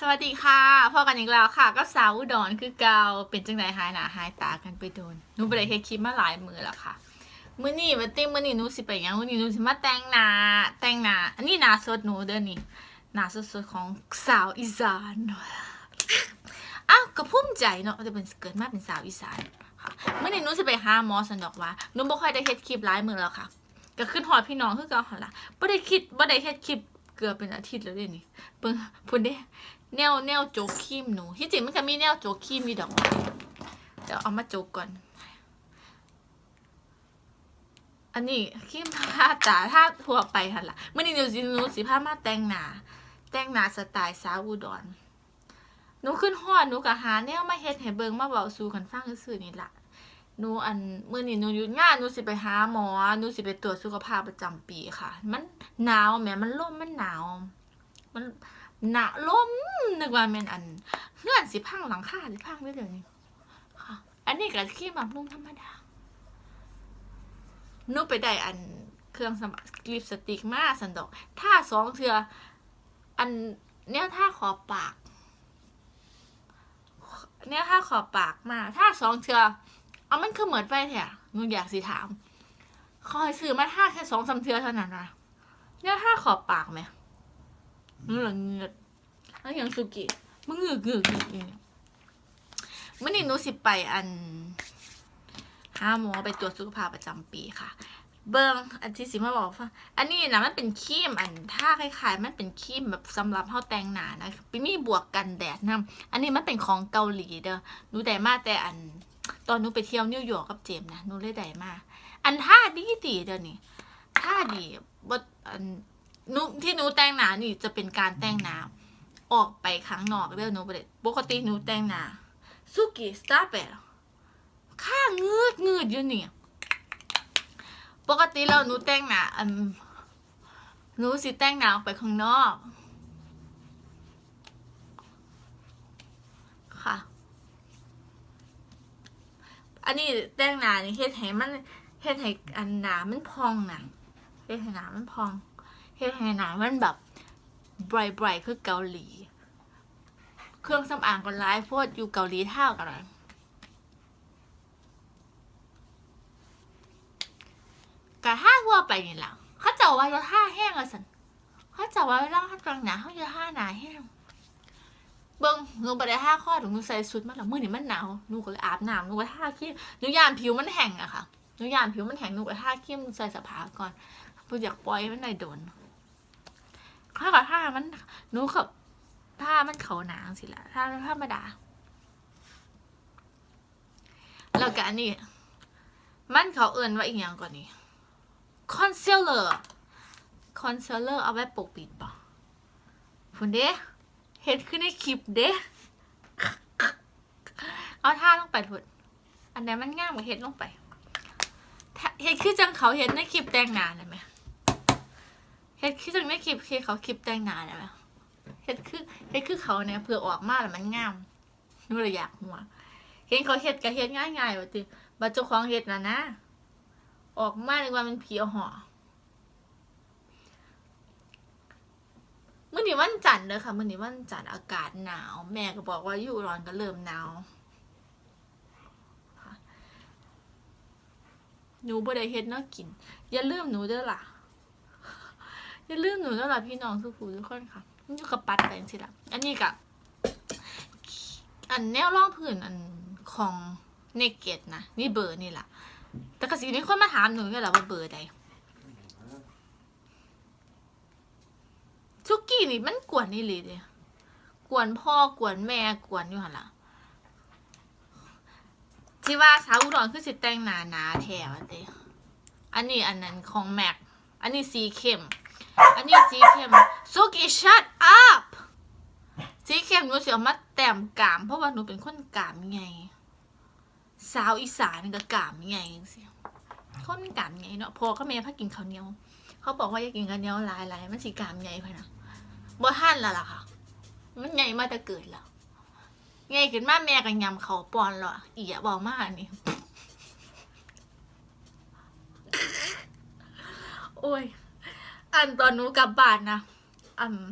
สวัสดีค่ะพอกันอีกแล้วค่ะกับสาวอุดรคือเกาเป็นจังไดหายหนาหายตากันไปโดนหนูไปได้เฮ็ดคลิปมาหลายมือแล้วค่ะ มื้อนี้วันติ้งมื้อนี้หนูสิไปหยังมื้อนี้หนูสิมาแต่งหน้าแต่งหน้าอันนี้หน้าสดหนูเด้อนี่หน้าสดๆของสาวอีสานอ้าวก็ภูมิใจเนาะจะเป็นเกิดมาเป็นสาวอีสานค่ะมื้อนี้หนูสิไปหาหมอสันดอกว่าหนูบ่ค่อยได้เฮ็ดคลิปหลายมื้อแล้วค่ะ ก็ขึ้นฮอดพี่น้องคือเก่าหั่นล่ะบ่ได้คิดบ่ได้เฮ็ดคลิปเกือบเป็นอาทิตย์แล้วเด้นี่เบิ่งพุ่นเด้ แนวแนวโจกครีมหนูที่จริงมันก็มีแนวโจกครีมมีดอกเดี๋ยวเอามาโจกก่อน อันนี้ครีมทาตาถ้าทั่วไปหันละเมื่อนี้หนูสิหนูสิพามาแต่งหนาแต่งหนาสไตล์สาวอุดรหนูขึ้นฮอดหนูก็หาแนวมาเฮ็ดให้เบิงมาเว้าสู่กันฟังซื่อนี่ละหนูอันมื้อนี้หนูหยุดงานหนูสิไปหาหมอหนูสิไปตรวจสุขภาพประจำปีค่ะ มันหนาวแหมมันลมมันหนาว มัน หนาล้มนึกว่าแม่นอันเงื่อนสิพังหลังคาสิพังได้เดี๋ยวนี้ค่ะ อันนี้ก็ขี้แบบนุ่มธรรมดาหนูไปได้อันเครื่องสำอางลิปสติกมาสันดอก ถ้าสองเทืออันเนี้ยถ้าขอบปาก เนี่ยถ้าขอบปากมา ถ้าสองเทือเอามันคือเหมือนไปแท้หนูอยากสิถาม คอยซื้อมาท่าแค่สองสาเทือเท่านั้นนะเนี่ยถ้าขอบปากไหมมึงเหลือเงือด แล้วยังสุกิมึงเงือกเงือกเงือกเนี่ยมื่อนี้หนูสิไปอันหาหมอไปตรวจสุขภาพประจำปีค่ะ เบิ้งอันที่สิมาบอกว่าอันนี้นะมันเป็นครีมอันถ้าคล้ายๆ มันเป็นครีมแบบสำหรับเฮาแต่งหน้านะปีนี้บวกกันแดดนะอันนี้มันเป็นของเกาหลีเด้อหนูได้มาแต่อันตอนหนูไปเที่ยวนิวยอร์กกับเจมส์นะหนูเลยได้มา อันท่าดีดีๆเดี๋ยวนี้ท่าดีบดอันหนูที่หนูแต่งหน้านี่จะเป็นการแต่งหน้า ออกไปข้างนอกเด้อหนูบ่ได้ปกติหนูแต่งหน้าสุกิสตาร์เปข้างงืดงืดอยู่นี่ยปกติแล้วหนูแต่งหน้าอันหนูสิแต่งหน้าออกไปข้างนอกค่ะ อันนี้แต่งหน้านี่เฮ็ดให้มันเฮ็ดให้อันหนามันพองนะเฮ็ดให้หนามันพองเฮ็ดให้หนามันแบบ ไบรท์ไบร์คือเกาหลี เครื่องสำอางก็ร้ายโพดอยู่เกาหลีเท่ากันเลยกะท่าทั่วไปนี่แหละเขาจะว่าจะท่าแห้งอะสันเขาจะว่าร่างกลางหนาเขาจะท่าหนาแห้งเบิ้งหนูไปได้ท่าข้อหนูใส่ชุดมาแล้วมื่อนี่มันหนาวหนูก็เลยอาบน้ำหนูไปท่าขี้หนูยานผิวมันแห้งอะค่ะหนูยานผิวมันแห้งหนูไปท่าขี้ใส่สภาก่อนเพื่ออยากปล่อยให้มันได้โดน ถ้ากับถ้ามันหนูกับถ้ามันเขาหนางสิละถ้าธรรมดาแล้วก็อันนี้ มันเขาเอินว่าอีกอย่างก่อนนี่คอนซีลเลอร์คอนซีลเลอร์เอาไว้ปกปิดปะคุณเด้เห็นขึ้นในคลิปเด้เอาท่าลงไปทุดอันไหนมันง่ายกว่าเห็ดลงไปเห็ดคือจังเขาเห็นในคลิปแต่งงานเลยไหม เฮ็ดคือจังในคลิปคือเขาคลิปแต่งหน้าได้ไหมเฮ็ดคือเฮ็ดคือเขาเนี่ยเผื่อออกมาแล้วมันงามหนูเลยอยากหัวเห็นเขาเฮ็ดก็เฮ็ดง่ายๆว่าติบัดเจ้าของเฮ็ดน่ะนะ ออกมานึกว่ามันผีเอาห่อมื้อนี้วันจันทร์เด้อค่ะมื้อนี้วันจันทร์อากาศหนาว แม่ก็บอกว่าอยู่ร้อนก็เริ่มหนาวหนูบ่ได้เฮ็ดแนวกิน อย่าลืมหนูเด้อล่ะ อย่าลืมหนูแล้วล่ะพี่น้องทุกผู้ทุกคนค่ะนี่กับปัดแต่งสิละอันนี้กับอันแนวร่องผื่นอันของเนเกตนะนี่เบอร์นี่แหละแต่กระสิมีคนมาถามหนูก็แหละว่าเบอร์ใดชุกี้นี่มันกวนนี่เลยเดียกวนพ่อกวนแม่กวนอยู่หันละที่ว่าสาวอุดรคือสิแต่งหนาหนาแถวเด้อันนี้อันนั้นของแม็กอันนี้สีเข้ม อันนี้สีเข้มสุกิ shut up สีเข้มหนูเสิเอามาแต้มกาม เพราะว่าหนูเป็นคนกามไง สาวอีสานก็กามไงสิคนกามไงเนาะพอเขาแม่พักกินข้าวเหนียว เขาบอกว่าอยากกินข้าวเหนียวหลายๆมันสิกามไงพะนะบ่ทันละล่ะค่ะ มันไงมาแต่เกิดแล้วไงขึ้นมาแม่ก็ยำเขาปอนแล้วออีอะบอกมาอันนี่โอ้ย อันตอนหนูกลับบ้านนะอืม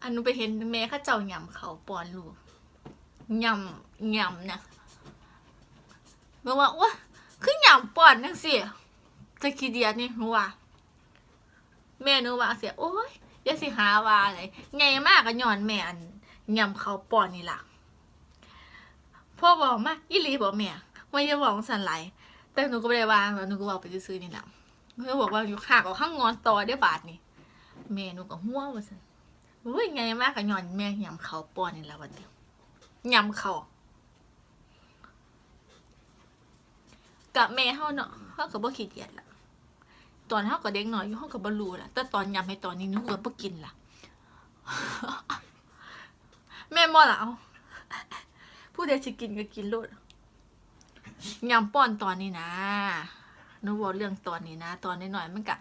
อันหนูไปเห็นแม่เข้าเจ้าหยำเขาปอนลูกหยำหยำนะเมื่อว่าว้าคือหยำปอนนังสิตะกี้เดียดนี่หนูว่าแม่หนูว่าเสียโอ้ยอย่าสิหาว่าอะไรไงมากก็ย้อนแม่อันหยำเขาปอนนี่ล่ะพ่อบอกมาอีหลีบอกแม่ว่าอย่าบอกสันไหลแต่หนูก็ไม่ได้ว่าหนูก็บอกไปซื้อนี่แหละ หนูบอกว่าอยู่ขากเอาข้างงอนต่อได้บาทนี่แม่หนูก็หัวว่าสันโอ้ยไงมากก็ย้อนแม่ยำเขาปอนนี่แล่ะวันเดียวยำเขากับแม่เฮาเนาะเฮาก็บ่ขี้เกียจละตอนเฮาก็เด็กน้อยอยู่เฮาก็บ่รู้ล่ะแต่ตอนยำให้ตอนนี้หนูก็บ่กินละแม่บ่ล่ะเอาผู้ใดสิกินก็กินโลดยำป้อนตอนนี้นะ นูบอกเรื่องตอนนี้นะ ตอนน้อยๆมันก็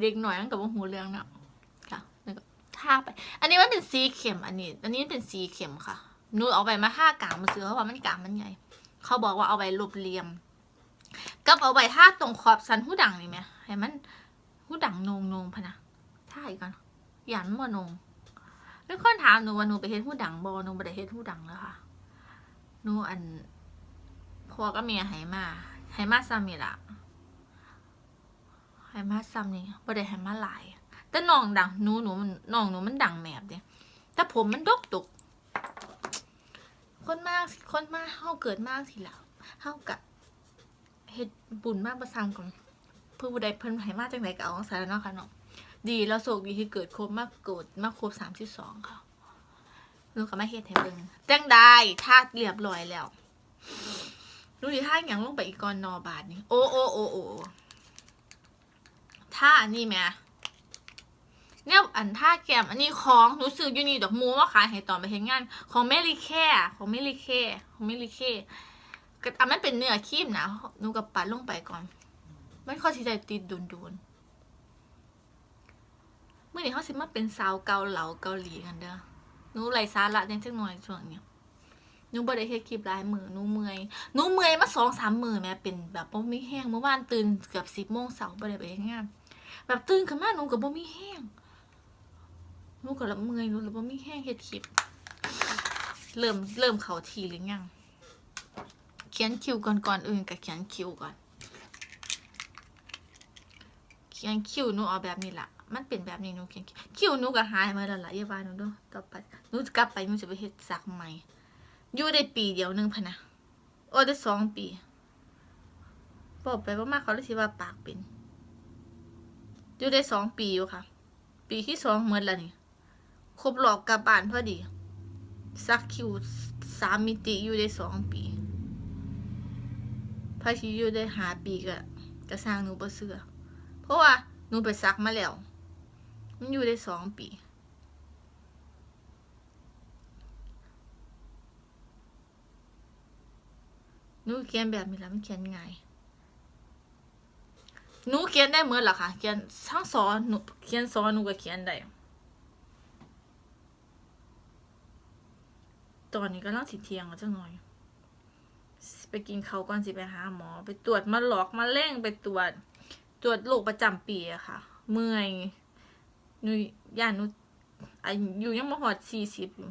เด็กหน้อยมันก็บ่ฮู้เรื่องเนาะค่ะแล้วก็ทาไป อันนี้มันเป็นสีเข็มอันนี้ อันนี้เป็นสีเข็มค่ะหนูเอาไปมาห้ากางมาซื้อเพราะว่ามันกางมันใหญ่เขาบอกว่าเอาไว้รูปเหลี่ยม กับเอาไว้ท่าตรงขอบสันหูดังนี่ไหมให้มันหูดังนงนงพะนะท่าอีกก่อนหยันบ่นงแล้วคนถามหนูว่าหนูไปเฮ็ดหูดังบ่หนูบ่ได้เฮ็ดหูดังแล้วค่ะหนูอันพ่อก็เมียให้มาให้มาซ้ำนี่ล่ะ ให้มาซ้ำนี่บ่ได้ให้มาหลาย แต่น้องดังหนูหนูมันน้องหนูมันดังแมบเด้แต่ผมมันดกตกคนมากสิคนมากเฮาเกิดมากสิแล้วเฮากะเฮ็ดบุญมากประซังก่อนเพื่อบุได้เพิ่นให้มาจังไดก็เอาของสารเนาะค่ะเนาะดีแล้วโชคดีที่เกิดครบมากเกิดมากครบสามสิบสองค่ะลูกก็มาเฮ็ดให้เบิ่งจังได้ทาดเรียบร้อยแล้วดูดิท่าอย่างลงไปอีกก่อนนอบาทนี่โอ้โอ้โอ้โอ้ ท่าอันนี้แม่เนี่ยอันท่าแกมอันนี้ของหนูซื้อยูนี่ดอกมูว่าขายให้ตอนไปเฮ็ดงาน ของเมลิแค่ของเมลิแค่ของเมลิแค่ก็อะมันเป็นเนื้อครีมนะหนูกับปัดลงไปก่อนมันค่อที่จติดดุนดุนๆเมื่อนี้เขาสิมาเป็นสาวเกาเหลาเกาหลีกันเด้อหนูไหลสาระเด่นจังหน่อยช่วงเนี้ยหนูบ่ได้เฮ็ดคลิปหลายมือหนูเมื่อยหนูเมื่อยมาสองสามมือแม่เป็นแบบบ่มีแห้งเมื่อวานตื่นเกือบสิบโมงเช้าบ่ได้ไปเฮ็ดงาน แบบตื่นขึ้นมาหนูก็บ่มีแห้งหนูก็ละเมื่อยหนูเลยบ่มีแห้งเฮ็ดคลิป เริ่มเริ่มเข้าทีหรือยังเขียนคิวก่อนก่อนอื่นกับเขียนคิวก่อน เขียนคิวหนูเอาแบบนี้ละมันเป็นแบบนี้หนูเขียนคิวคิวหนูก็หายมาแล้วล่ะอย่าวาหนูด้วยต่อไปหนูจะกลับไปหนูจะไปเฮ็ดสักใหม่อยู่ได้ปีเดียวหนึงพะนะโอ้ได้สองปีบอกไปว่ามากเขาเลยสิว่าปากเป็น อยู่ได้สองปีอยู่ค่ะ ปีที่สองเหมือนแล้วนี่ครบรอบกลับบ้านพอดีสักคิวสามมิติอยู่ได้สองปีพาชิอยู่ได้หาปีก็จะสร้างหนูบ่เสือเพราะว่าหนูไปซักมาแล้ว มันอยู่ได้สองปี หนูเขียนแบบนี้แล้วมันเขียนง่าย หนูเขียนได้เหมือนหรอคะเขียนทั้งสอนหนูเขียนสอนหนูก็เขียนได้ตอนนี้ก็ลังสิเทียงแล้วจังหน่อย ไปกินเขาวก่อนสิไปหาหมอ ไปตรวจมาหลอกมาเร่งไปตรวจ ตรวจโรคประจำปีอะค่ะ เมื่อยหนูย่านหนูอายุยังมาหอดสี่สิบอยู่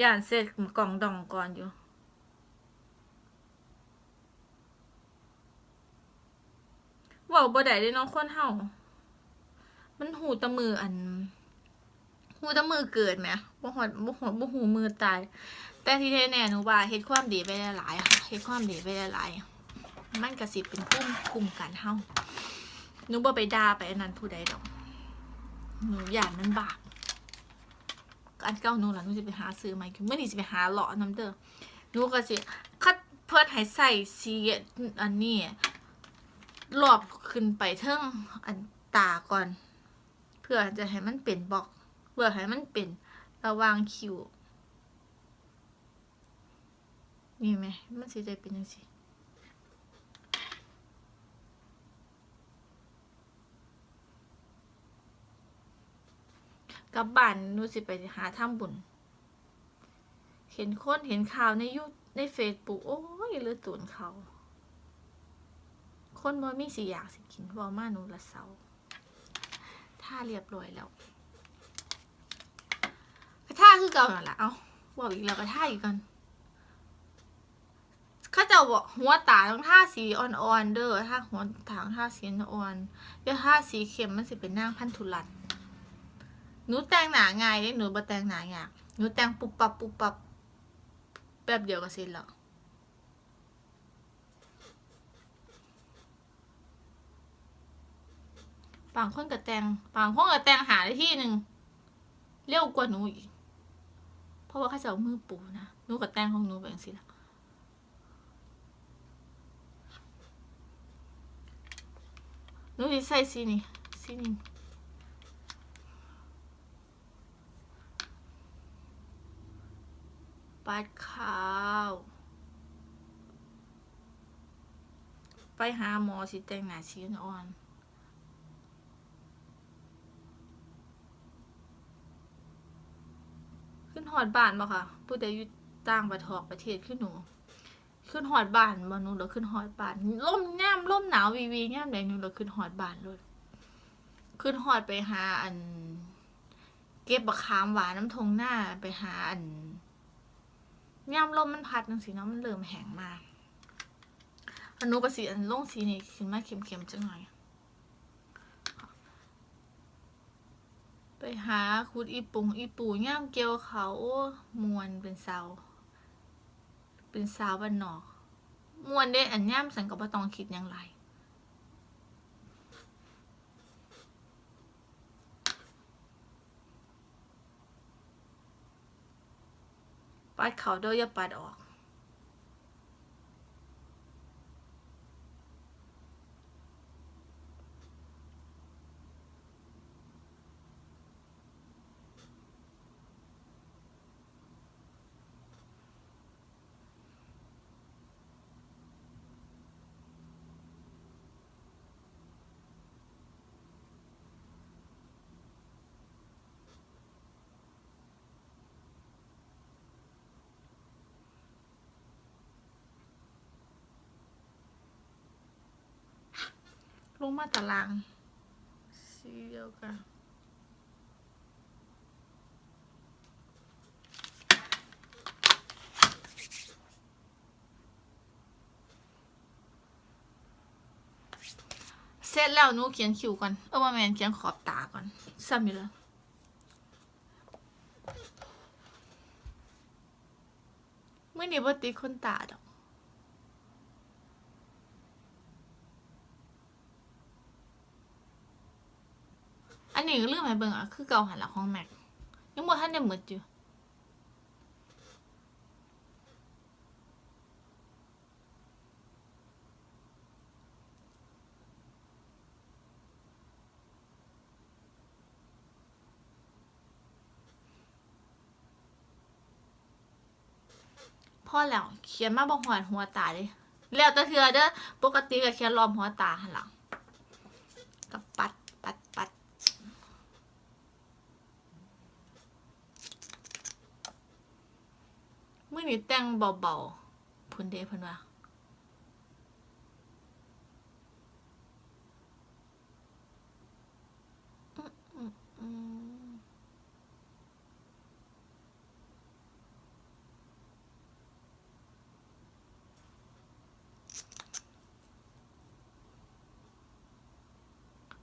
ย่านเสร็จกล่องดองก่อนอยู่ เว่าบ่ได้เด้เน้องคนเฮามันหูตะมืออัน หูตะมือเกิดไหมบ่หอดบ่หอดบ่หูมือตาย แต่ที่แน่ๆหนูว่าเฮ็ดความดีไปหลายๆค่ะเฮ็ดความดีไปหลายๆมันก็สิเป็นภูมิคุ้มกันเฮาหนูบ่ไปด่าไปอันนั้นผู้ใดดอกหนูย่านมันบาปอันเก่าหนูล่ะหนูสิไปหาซื้อใหม่คือมื้อนี้สิไปหาเลาะน้ำเด้อหนูก็สิคัดเพิ่อนให้ใส่สีอันนี้ รอบขึ้นไปเทิงอันตาก่อน เพื่อจะให้มันเป็นบล็อก เพื่อให้มันเป็นระวางคิวนี่ไหมมันสิได้เป็นยังสิกับบ้านนูสิไปหาทำบุญ เห็นคนเห็นข่าวในยูในเฟซบุ๊กโอ้ยเลือดตูนเขา คนบ่มีสิอยากสิกินบ่มาหนูละเสาถ้าเรียบร้อยแล้วกระท่าคือเก่านั่นและเอาบอกอีกแล้วก็ท่าอีกกันเขาจะบอกหัวตาต้องท่าสีอ่อนๆเด้อถ้าหัวตาต้องท่าสีอ่อนเดี๋ยวท่าสีเข้มมันสิเป็นนางพันธุรัตน์หนูแต่งหนาง่ายเด้หนูบ่แต่งหนาง่ายหนูแต่งปุบปับปุบปับแป๊บเดียวก็เสร็จแล้ว บางคนกับแตงบางคนกับแตงหาได้ที่หนึ่งเร็วกว่าหนูอีก เพราะว่าเขาจะเอามือปูนะหนูกับแตงของหนูแบบสิละหนูจะใส่สีนี่สีนี่ปาดขาว ไปหาหมอสิแต่งหน้าสีอ่อน ขึ้น หอดบ้านบ่ค่ะผู้ใดอยู่ต่างประเทศประเทศขึ้นหนู ขึ้นหอดบ้านบ่หนูเราขึ้นหอดบ้านล่มย่ำล่มหนาววีวีย่ำใดหนูเราขึ้นหอดบ้านเลยขึ้นหอดไปหาอัน เก็บบักขามหวานน้ำทงหน้าไปหาอันย่ำลมมันพัดจังสีเนาะมันเริ่มแห้งมากอันหนูประสีอันลงสีนี่ขึ้นมาเค็มๆจังหน่อย ไปหาคุดอีปุงอีปูย่ามเกียวเขาโอ้มวนเป็นสาวเป็นสาวบ้านนอกมวนเด้อันย่ามสันกับตองคิดยังไรปัดเขาเด้ออย่าปัดออก ลงมาตาราง สีเดียวกันเสร็จแล้วหนูเขียนคิวก่อน เออว่าแมนเขียนขอบตาก่อนซ้ำอยู่แล้วเมื่อนี้บ่ติดคนตาดอก นนี้ก็เรื่องไหนเบิ่งอะคือเก่าหันหลังของแม็กยังบ่ทันได้หมดอยู่พ่อแล้วเขียนมาบ่หอดหัวตาเลยแล้วแต่เทื่อเด้อปกติก็เขียนรอมหัวตาหันหลังกับปัดปัดปัด มื่ อนี้แต่งเบาๆพุ่นเดพิ่นว่า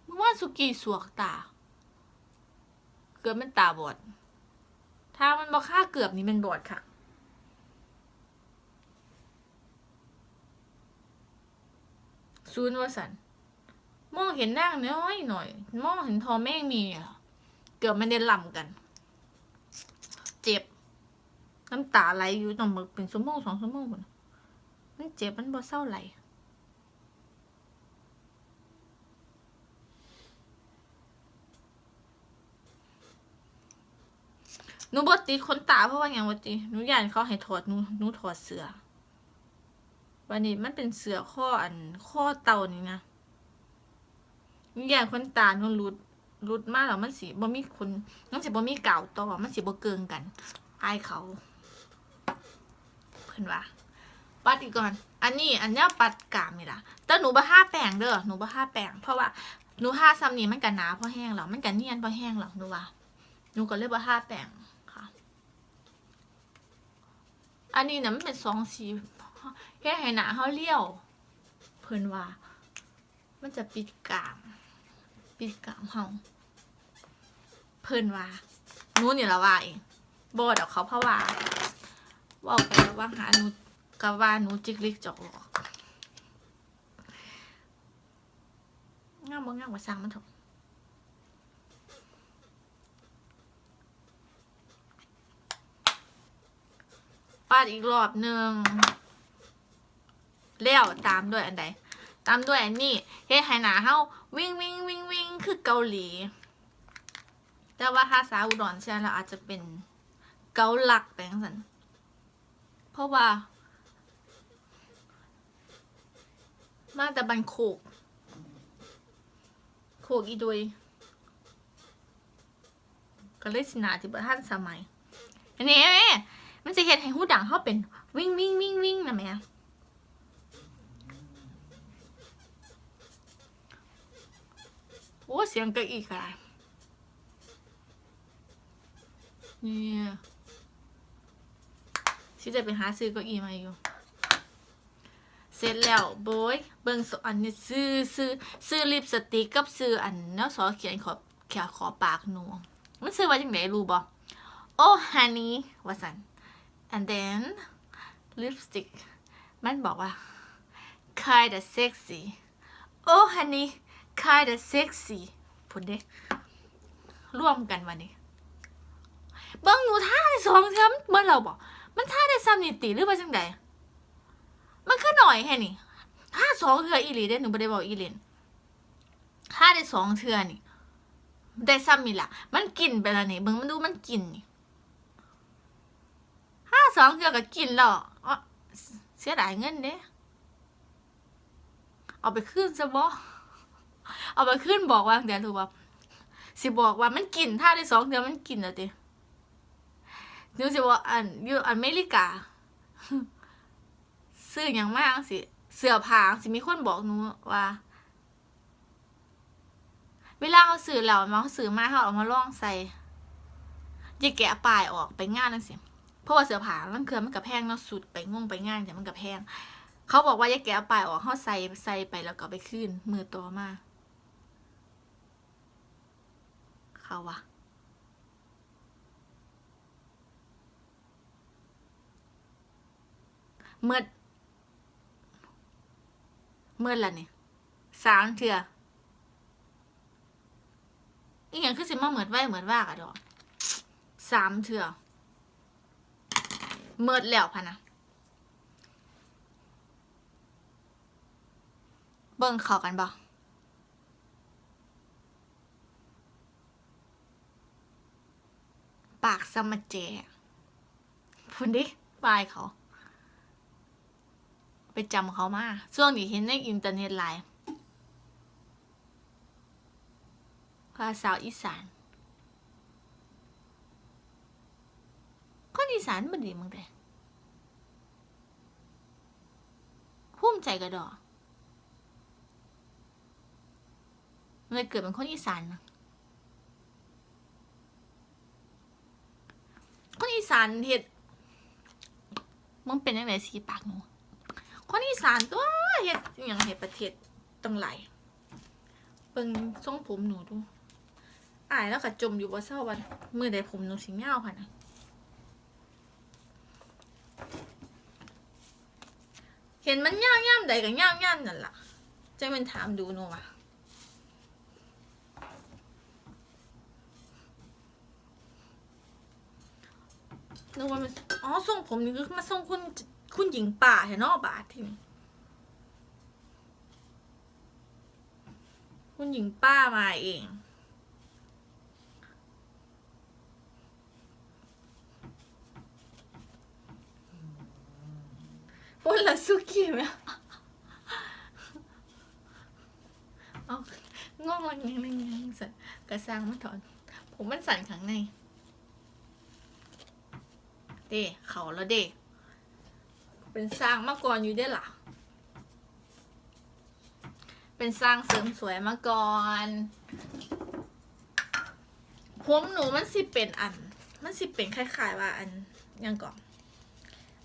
มึงว่าสุกี้สวกตา เกือบมันตาบอด ถ้ามันบอกค่าเกือบนี่มันบอดค่ะ ซูนย์วสันมองเห็นนางน้อยหน่อย มองเห็นทอแม่งมีอะเกือบมันเดินลำกัน เจ็บ น้ำตาไหลอยู่ต้องมึกเป็นชั่วโมงสองชั่วโมงคนมันเจ็บมันบ่เศร้าไหลหนูบ่ติดขนตาเพราะว่าอย่างบ่ติหนูอยากเขาให้ถอดหนูหนูถอดเสื้อ วันนี้มันเป็นเสือข้ออันข้อเต่านี่นะอย่างคนตาหนูรุดรุดมากแล้วมันสิบ่มีคนมันสิบ่มีเก่าต่อมันสิบ่เกิงกันอายเขา เพิ่นว่าปัดอีกก่อน อันนี้อันเนี้ยปัดกามนี่ล่ะ แต่หนูบ่ห้าแป้งเด้อหนูบ่ห้าแป้งเพราะว่าหนูห้าซ้ำนี่มันกันหนาเพราะแห้งแล้วมันกันเนียนเพราะแห้งแล้วหนูว่าหนูก็เลยบ่ห้าแป้งค่ะ อันนี้นะมันเป็นสองสี แค่ให้หนาเขาเลี้ยว เพิ่นว่า มันจะปิดกาม ปิดกามเฮาเพิ่นว่านู้นี่ละว่าเองบอดอกเขาเพราะว่าว่าไปว่าหาหนูกับว่าหนูจิกลิกจอกหลอกงามบ่งามว่าสร้างมันเถอะปาดอีกรอบหนึ่ง แล้วตามด้วยอันใด ตามด้วยอันนี้เฮ็ดให้หนาเฮาวิ่งวิ่งวิ่งวิ่งคือเกาหลี แต่ว่าภาษาอุดรใช่แล้วอาจจะเป็นเกาหลักไปจังซั่นเพราะว่า มาแต่บันโขกโขกอีดุยก็เลยสินาที่บ่ทันสมัยอันนี้แม่มันจะเฮ็ดให้หูดังเฮาเป็นวิ่งวิ่งวิ่งวิ่งนะแม่ โอ้เสียงเก็อีกอะไรเนี่ยชิจะไปหาซื้อเก็อีมาอยู่ เสร็จแล้วโบยเบิ่งสอันนี้ซื้อซื้อซื้อลิปสติกกับซื้ออันเนาะสอเขียนขอแขวขอปากหนูมันซื้อว่าจังไดรู้บ่โอ้ฮันนี่ว่าสัน and then lipstick มันบอกว่า kind of sexy โอ้ฮันนี่ kind of sexy พูดเด้ร่วมกันวันนี้เบิ่งหนูท่าได้สองเทอมเมื่อเราบอกมันท่าได้ซ้ำนิติหรือว่าจังใดมันคือหน่อยแค่นี้ท่าสองเทืออีหลีเด้หนูไม่ได้บอกอีลินท่าได้สองเทือนี่ได้ซ้ำนี่ล่ะมันกินไปแล้วนี่เบิ่งมันดูมันกินนี่ท่าสองเทือก็กินแล้วอ๋อเสียดายเงินเด้เอาไปคืนซะบ่ เอาไปขึ้นบอกว่าเดี๋ยวถูกว่าสิบอกว่ามันกินถ้าได้สองเดือนมันกินแล้วตินิวสิว่าอันอยู่อเมริกา ซื้ออย่างมากสิ เสือผ้าสิมีคนบอกหนูว่า เวลาเขาซื้อแล้วมาเขาซื้อมาเขาเอามาล่องใส่อย่าแกะปลายออกไปงานนั่นสิ เพราะว่าเสือผ้ามันเครือมันกับแพงเนาะสุดไปงงไปงานแต่มันกับแพง เขาบอกว่าอย่าแกะปลายออกเขาใส่ใส่ไปแล้วก็ไปขึ้นมือตัวมาก เขาวะเมื่อเมื่อละเนี่ยสามเถื่ออีกอย่างคือสิมาเหมือนไว้เหมือนว่ากะดอกสามเถื่อเมื่อแล้วพะนะเบิ่งเขากันบ่ ปากสมเจพูดดิบายเขา ไปจำเขามาช่วงนี้เห็นในอินเทอร์เน็ตไลน์ภาษาอีสานคนอีสานมันดีมึงแต่ภูมิใจกระดอเลยเกิดเป็นคนอีสานนะ คนอีสานเฮ็ดมันเป็นยังไงสีปากหนูคนอีสานตัวเฮ็ดอย่างเฮ็ดประเทศตั้งหลายเบิ่งทรงผมหนูดูอายแล้วก็จมอยู่บ่เศร้าวันมือใดผมหนูสิยาค่ะนะเห็นมันยาวย่ำใดก็ยาวย่ำนั่นล่ะจะเป็นถามดูหนูว่ะ นึกว่ามันอ๋อส่งผมนี่คือมาส่งคุณคุณหญิงป่าเห็นนอกบาทที่นี่คุณหญิงป้ามาเองพูดละสุกี้ไหมเอางอกมันยังยังยังสั่นกระซังมันถอน ผมมันสั่นข้างใน เด้เขาแล้วเด้เป็นสร้างมาก่อนอยู่ได้อล่ะเป็นสร้างเสริมสวยมาก่อนผมหนูมันสิเป็นอัน มันสิเป็นคล้ายๆว่าอันยังก่อน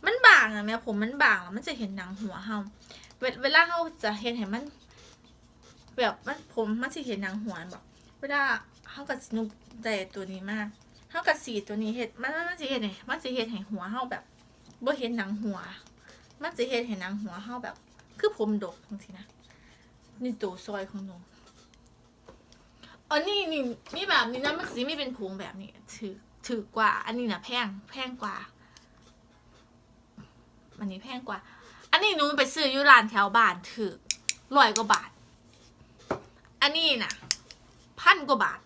มันบางอะแม่ผมมันบางแล้วมันจะเห็นหนังหัวเฮาเวเวลาเฮาจะเห็นเห็นมัน แบบมันผมมันจะเห็นหนังหัวแบบเวลาเฮากับสนุกแต่ตัวนี้มาก เฮากับสีตัวนี้เห็ดมันมันมันจะเห็นไงมันจะเห็นเห็นหัวเฮาแบบบ่เห็นหนังหัว มันจะเห็นเห็นหนังหัวเฮาแบบ คือผมดกจังซี่นะนี่ตัวซอยของหนูอ๋อนี่นี่นี่แบบนี้นะมันสิไม่เป็นผงแบบนี้ถือถือกว่า อันนี้นะแพงแพงกว่าอันนี้แพงกว่า อันนี้หนูไปซื้ออยู่ร้านแถวบ้านถือร้อยกว่าบาท อันนี้น่ะพันกว่าบาท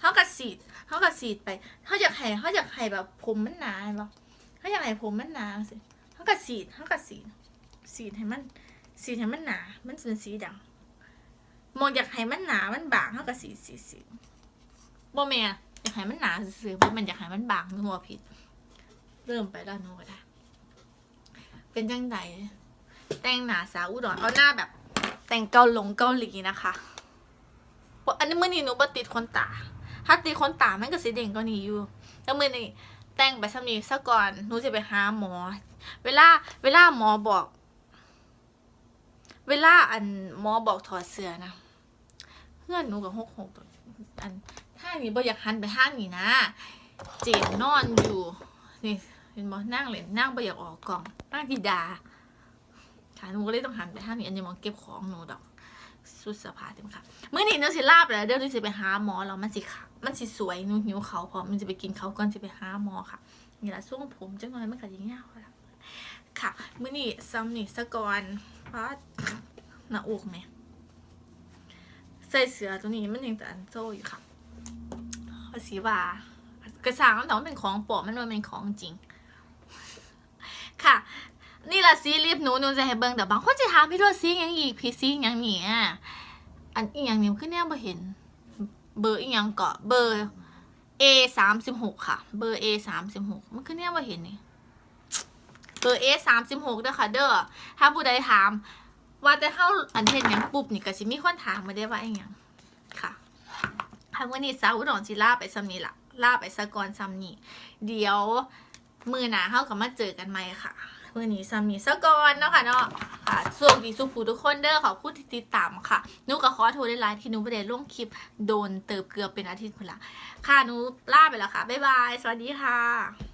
เขากระสี เขากระสีดไปเขาอยากให้เขาอยากให้แบบผมมันหนาเห็นปะเขาอยากให้ผมมันหนาสิเขากระสีดเขากระสีดสีดให้มันสีดให้มันหนา มันเป็นสีดำมองอยากให้มันหนา มันบางเขากระสีดสีดสีดบ่แม่นอยากให้มันหนาซื่อๆบ่แมันอยากให้มันบางนึกว่าผิด เริ่มไปแล้วหนูก็ได้ เป็นจังไดแต่งหนาสาวอุดรเอาหน้าแบบ แต่งเกาหลงเกาหลีนะคะอันนี้มื่อนี้หนูบ่ติดขนตา ถ้าติดขนตามันก็สีเด่งก็นี้อยู่แล้วมื่อนี้แต่งไปสมีซะก่อนหนูจะไปหาหมอ เวลาเวลาหมอบอก เวลาอันหมอบอกถอดเสื้อนะเพื่อนหนูกับหกหกอันท่านี้บ่อยากหันไปห้างนี้นะ เจมนอนอยู่นี่เห็นบ่นั่งเลยนั่งบ่อยากออกกล่องนั่งกีดาค่ะหนูก็เลยต้องหันไปห้างนี้อันนี้มองเก็บของหนูดอก สุดสภาเต็มค่ะเมื่อนี้หนูสิลาบแล้วเดี๋ยวหนูสิไปหาหมอแล้วมันสิค่ะมันสิสวยหนูหิวเขาพร้อมมันจะไปกินเขาก่อนจะไปหาหมอค่ะนี่ละช่วงผมจังหนอยมันก็ยิ่งยาวค่ะค่ะมื่อนี้ซัมนี่สะกอนเพราะหน้าอกไหมใส่เสื้อตัวนี้มันยังแต่อันโซ่อยู่ค่ะภาษีว่ากระสางแต่ว่าเป็นของปลอมมันไม่เป็นของจริงค่ะ ซีรีบหนูหนูจะให้เบิ่งแต่บางคนจะถามพี่โรซีหยังอีกพี่ซีหยังนี่อะอันอีหยังนี่ขึ้นแน่บ่เห็น เบอร์อีหยังเกาะเบอร์ A สามสิบหกค่ะ เบอร์ A สามสิบหกมันขึ้นแน่บ่เห็นนี่เบอร์ A สามสิบหกเด้อค่ะ เด้อถ้าผู้ใดถาม ว่าแต่เข้าอันเทนยังปุ๊บนี่ก็สิมีคนถามมาได้ว่าอีหยังค่ะทางวันนี้สาวอุดรจิลาไปซ้ำนี้ละลาไปสะกอนซ้ำนี้เดี๋ยวมือหนาเข้ากับมาเจอกันไหมค่ะ มือนี้ซัมมี่สะกอนเนาะค่ะเนาะค่ะสวัสดีสุภูทุกคนเด้อขอบคุณที่ติดตามค่ะหนูก็ขอโทษได้หลายที่หนูไม่ได้ลงคลิปโดนเติบเกือบเป็นอาทิตย์พุ่นละค่ะหนูลาไปแล้วค่ะบ๊ายบาย สวัสดีค่ะ